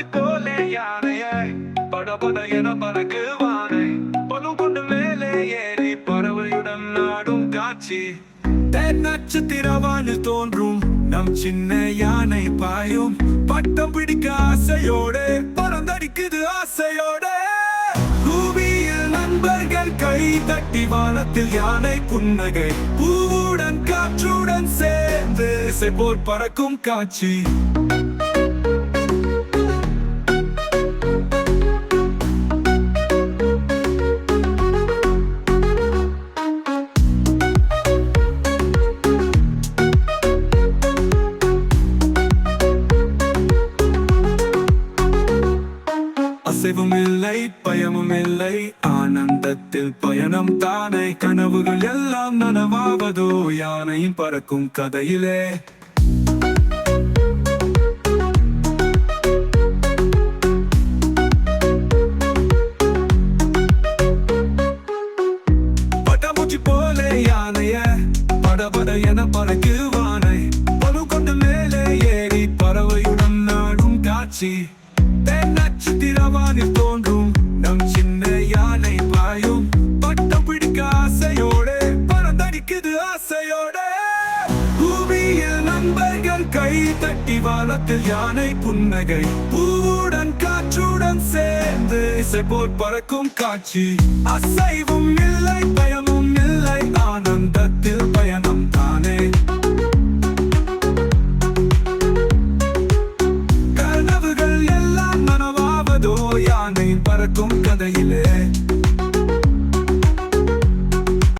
படமுச்சு போலே யானைய பட என பறக்குவானை. பலம் கொண்டு மேலே ஏறி பறவையுடன் நாடும் காட்சி. தேன் நட்சத்திரவானில் தோன்றும். நம் சின்ன யானை பாயும். பட்டம் பிடிக்க ஆசையோட பறந்தடிக்குது ஆசையோட. பூமியில் நண்பர்கள் கை தட்டி வானத்தில் யானை புன்னகை. பூவுடன் காற்றுடன் சேர்ந்து இசை போர் பறக்கும் காட்சி. அசைவும் இல்லை பயமும் இல்லை ஆனந்தத்தில் பயணம் தானே. கனவுகள் எல்லாம் நனவாவதோ யானையும் பறக்கும் கதையிலே. பட்டாம்பூச்சி போல யானைய படபட என பறக்குவானை. பலு கொண்டு மேலே ஏறி பறவையுடன் நாடும் காட்சி. ஆசையோட. பூமியில் நண்பர்கள் கை தட்டி வானத்தில் யானை புன்னகை. பூவுடன் காற்றுடன் சேர்ந்து இசை போல் பறக்கும் காட்சி. அசைவும் இல்லை பயமும் இல்லை ஆனந்தத்தில் பயணம் தானே. கனவுகள் எல்லாம் நனவாவதோ யானை பறக்கும் கதையிலே.